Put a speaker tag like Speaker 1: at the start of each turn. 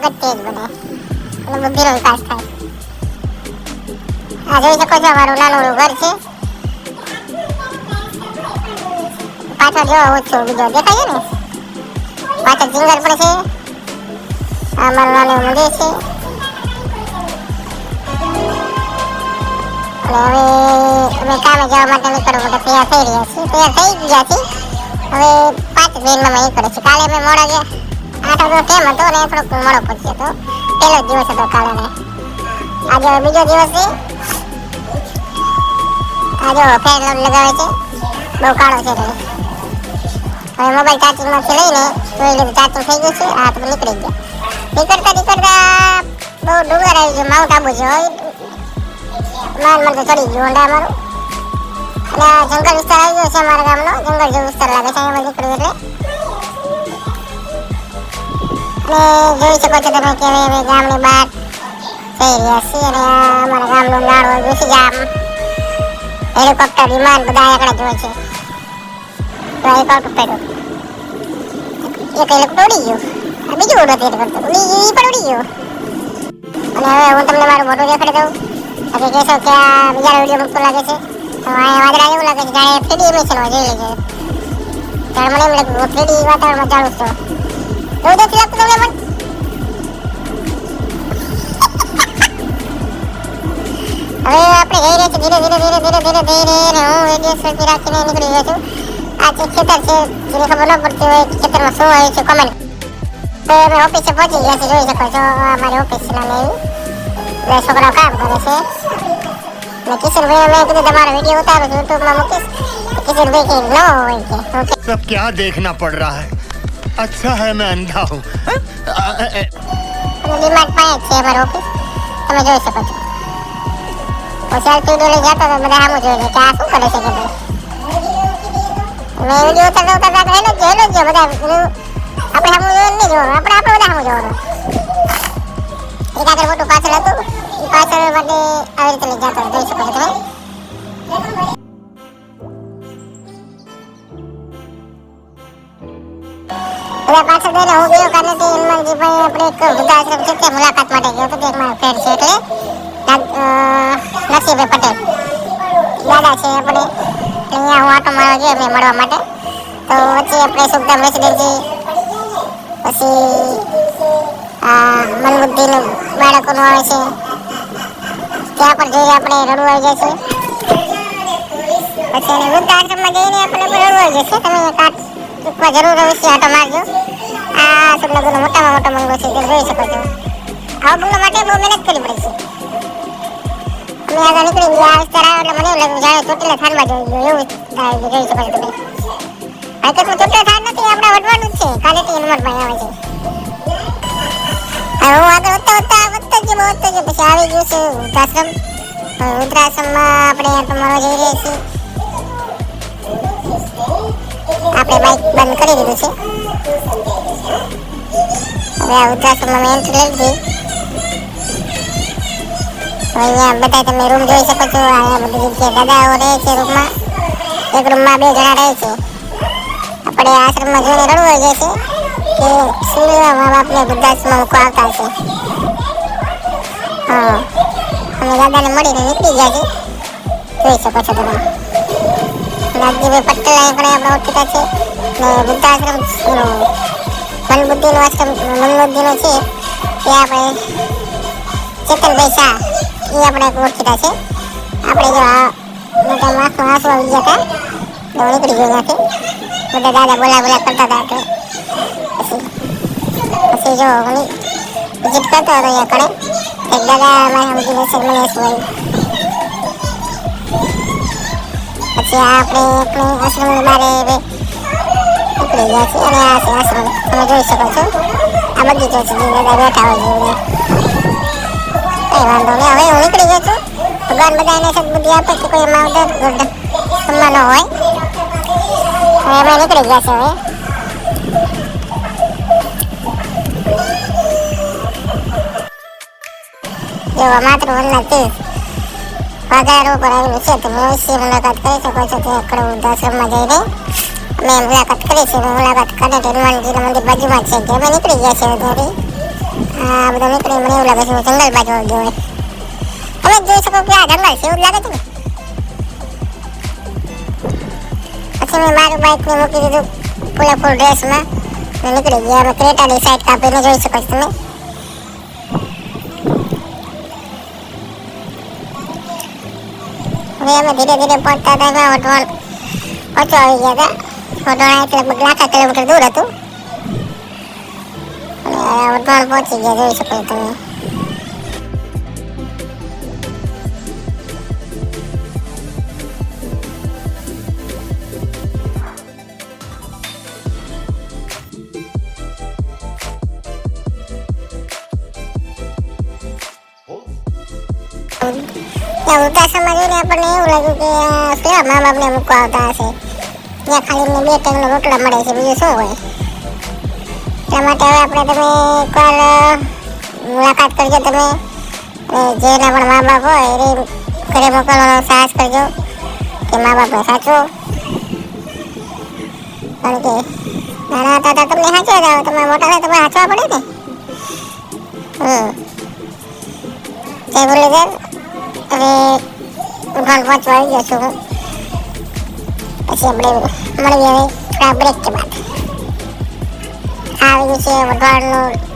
Speaker 1: તેજ બને અને બુદ્ધિનો વિકાસ થાય આ જોઈ શકો છો અમારું નાનું ઘર છે પાછળ જો ઓછો બીજો દેખાય ને પાછળ જીંગર પણ છે આ અમારું નાનું મંદિર છે હવે અમે કામે જવા માટે નીકળવા માટે તૈયાર થઈ રહ્યા છીએ. તૈયાર થઈ ગયા છીએ. હવે પાંચ મિનિટમાં અમે નીકળે છે. કાલે અમે મોડા ગયા. આઠ તો ટાઈમ હતો ને થોડો કુમળો પહોંચ્યો હતો પહેલો જ દિવસ હતો કાલે ને આજે બીજો દિવસ છે આજે ફેર લગાવે છે બહુ કાળો છે એટલે હવે મોબાઈલ ચાર્જિંગમાંથી લઈને જોઈ લીધું ચાર્જિંગ થઈ ગયું છે આ તો નીકળી ગયા નીકળતા નીકળતા બહુ ડુંગર આવી ગયો માઉન્ટ આબુ છે માન મને ચડી ગયું ઊંડા અમારું અને આ જંગલ વિસ્તાર આવી ગયો છે અમારા ગામનો જંગલ જેવો વિસ્તાર લાગે છે અહીંયા નીકળ્યું એટલે અને જોઈ શકો છો તમે કે હવે ગામની બહાર જઈ રહ્યા છીએ અને અમારા ગામનું નાળું ઘૂસી ગામ. હેલિકોપ્ટર વિમાન બધા આગળ જોવે હોય છે. તો હેલિકોપ્ટર એક હેલિકોપ્ટર ઉડી ગયું. બીજું ઉડો હેલિકોપ્ટર. ઉડી ગયું એ પણ ઉડી ગયું. અને હવે હું તમને મારું મોટું દેખાડી દઉં. પછી કહેશો કે આ બીજા વીડિયો મૂકતો લાગે છે. તો આ વાદળા એવું લાગે છે. જાણે થ્રીડી ઇમેજમાં જોઈ છે ત્યારે મને એમ લાગ્યું ફ્રીડી વાતાવરણમાં ચાલું છું. ધીરે ધીરે ધીરે ધીરે ધીરે ધીરે અને હું રેડિયો સરથી રાખીને નીકળી ગયો છું આ જે ખેતર છે જેને ખબર ન પડતી હોય કે ખેતરમાં શું હોય છે કોમેન્ટ તો અમે ઓફિસે પહોંચી ગયા છે જોઈ શકો છો આ મારી ઓફિસ છે નાની એવી બે છોકરાઓ કામ કરે છે ને કિશનભાઈ મેં કીધું તમારો વિડીયો ઉતારું છું યુટ્યુબમાં મૂકીશ તો કિશનભાઈ કે ન હોય કે ઓકે
Speaker 2: सब क्या देखना पड़ रहा है अच्छा है मैं अंधा हूँ
Speaker 1: અને ડિમાન્ડ પાસે જ છે અમારી ઓફિસ તમે જોઈ શકો છો હું સેલ્ફી લઈ જતો તો બધા આમ જોઈ કે આ શું કરે છે કે ભાઈ? મેં વીડિયો ઉતારતા ઉતારતા એનો જ એનો જ બધા. આપણે સામું જોવાનું નહીં જોવાનું. આપણે આપણે બધા સામું જોવાનું. એક આગળ મોટું પાછળ હતું. એ પાછળ માટે આવી રીતે લઈ જતો જોઈ શકો છો તમે. પાછળ જઈને હું ગયો કારણ કે હનુમાનજીભાઈ આપણે એક વૃદ્ધાશ્રમ છે તે મુલાકાત માટે ગયો હતો. તે એક મારો ફ્રેન્ડ છે એટલે. દાદા છે આપણે અહીંયા હું આટો મારવા ગયો એમને મળવા માટે. તો વચ્ચે આપણે સુખધામ રેસિડેન્સી પછી મનબુદ્ધિનું બાળકોનું આવે છે. ત્યાં પણ જઈને આપણે રડવું આવી છે પછી એને વૃદ્ધાશ્રમમાં જઈને આપણે પણ રડવું આવી જશે. તમે કાટ ચૂકવા જરૂર અવશ્ય આટો મારજો. આ સુરનગરનો મોટામાં મોટો મંગો છે તે જોઈ શકો છો. આવા બંગલો માટે બહુ મહેનત કરવી પડે છે. અમે આગળ નીકળી ગયા વિસ્તાર આવ્યો આપણે જ છે. કાલેથી હનુમાનભાઈ આવે છે. હવે હું આગળ વધતા વધતા વધતા પછી આવી ગયું છે વૃદ્ધાશ્રમ. વૃદ્ધાશ્રમમાં આપણે મારવા જઈ આપણે બાઇક બંધ કરી દીધું છે. હવે આ વૃદ્ધાશ્રમમાં મેં એન્ટ્રી લઈ હવે અહીંયા બધા તમે રૂમ જોઈ શકો છો. અહીંયા બધી જગ્યાએ દાદાઓ રહે છે રૂમમાં. એક રૂમમાં બે જણા રહે છે. આપણે આશ્રમમાં જોઈને રડવું હોય છે કે શિવના મા બાપને વૃદ્ધાશ્રમમાં મૂકવા આવતા છે હા. અમે દાદાને મળીને નીકળી ગયા છે જોઈ શકો છો તમે. રાજજીભાઈ પટેલ અહીં પણ આપણે ઓળખીતા છે. ને વૃદ્ધાશ્રમ મનબુદ્ધિનો આશ્રમ, મનબુદ્ધિનો છે. તે આપણે ચેતનભાઈ શાહ એ આપણે ઓળખીતા છે. આપણે જો આ મોટા આંખો આંસુ આવી ગયા હતા, તો નીકળી ગયો ત્યાંથી. બધા દાદા બોલા બોલા કરતા હતા એટલે પછી પછી જો હું વિઝિટ કરતો હતો અહીંયા કણે એક દાદા મારે સમજી લેશે મને શું પછી આપણે આપણે આશ્રમ હવે નીકળી ગયા છીએ, અને આ આશ્રમ. તમે જોઈ શકો છો. આ બગીચો છે, જે દાદા બેઠા હોય છે કઈ વાંધો નહીં. હવે હું નીકળી છું. ભગવાન બધાને સદબુદ્ધિ આપે કે કોઈ એમાં ઉધર ગઢ ન હોય. હવે અમે નીકળી ગયા છે હવે. જો માત્ર વનના તીર્થ પગાર ઉપર આવેલું છે તમે અવશ્ય મુલાકાત કરી શકો છો. તે અકડ વૃદ્ધાશ્રમમાં જઈને અમે મુલાકાત કરી છે. મુલાકાત કરીને હનુમાનજીનું મંદિર બાજુમાં છે. કે અમે નીકળી ગયા છે ત્યાંથી આ બધા નીકળી મને એવું લાગે છે જોઈ શકો કે આ જંગલ છે લાગે પછી મેં મારું બાઇક મૂકી દીધું ફૂલે ડ્રેસમાં ને નીકળી ગયા. અમે ક્રેટાની સાઈડ જોઈ શકો તમે. હવે અમે ધીરે ધીરે પહોંચતા હતા, એમાં આવી ગયા હતા. કિલોમીટર દૂર હતું. વઢવાણ પહોંચી ગયા, જોઈ શકો તમે. ત્યાં વૃદ્ધાશ્રમમાં આપણને એવું લાગ્યું કે કેવા મા બાપને મૂકવા આવતા હશે. ત્યાં ખાલી બે ટાઈમનો રોટલા મળે છે, બીજું શું હોય? એટલા માટે હવે આપણે તમે એકવાર મુલાકાત કરજો તમે. અને જેના પણ મા બાપ હોય એને ઘરે મોકલવાનો સાહસ કરજો કે મા બાપને સાચવો કારણ કે નાના હતા ત્યારે તમને સાચવ્યા હતા તમે મોટા થાય તમારે સાચવા પડે ને. હમ. જય મુરલીધર. હવે ઘર વાંચવા આવી હું. પછી આપણે મળીએ હવે થોડા બ્રેક કે બાદ. આવી ગયું છે વઢવાણનું